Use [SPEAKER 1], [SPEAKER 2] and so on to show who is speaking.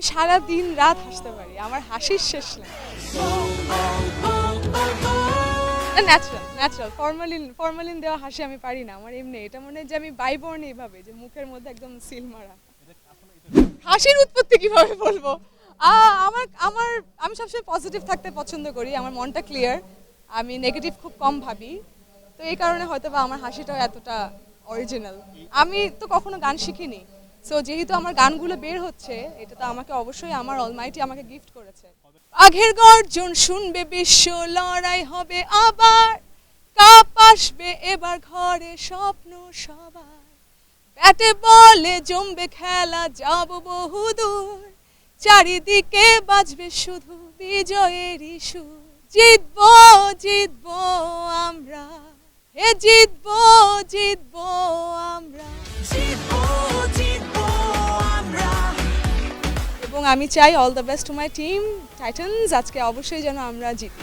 [SPEAKER 1] আমি সারা দিন রাত হাসতে পারি, আমার হাসির শেষ নেই। ন্যাচারাল ন্যাচারাল ফর্মালিন ফর্মালিন দেওয়া হাসি আমি পারি না, আমার এমনি, এটা মনে হয় যে আমি বাইবর্ন এইভাবে, যে মুখের মধ্যে একদম সিল মারা। হাসির উৎপত্তি কীভাবে বলব? আমার আমার, আমি সবসময় পজিটিভ থাকতে পছন্দ করি, আমার মনটা ক্লিয়ার আমি নেগেটিভ খুব কম ভাবি, তো এই কারণে হয়তো বা আমার হাসিটাও এতটা অরিজিনাল আমি তো কখনো গান শিখিনি সো যেহেতু আমার গানগুলো বের হচ্ছে, এটা তো আমাকে অবশ্যই আমার অলমাইটি আমাকে গিফট করেছে। আগের গর্জন শুনবে বিশ্ব, লড়াই হবে আবার। কাপ আসবে এবার ঘরে স্বপ্ন সবার। ব্যাটে বলে জমবে খেলা, যাব বহুদূর। চারিদিকে বাজবে শুধু বিজয়েরই সুর জিতবো জিতবো আমরা। হে, জিতবো জিতবো আমরা। আমি চাই all the best to my team Titans আজকে অবশ্যই যেন আমরা জিতি।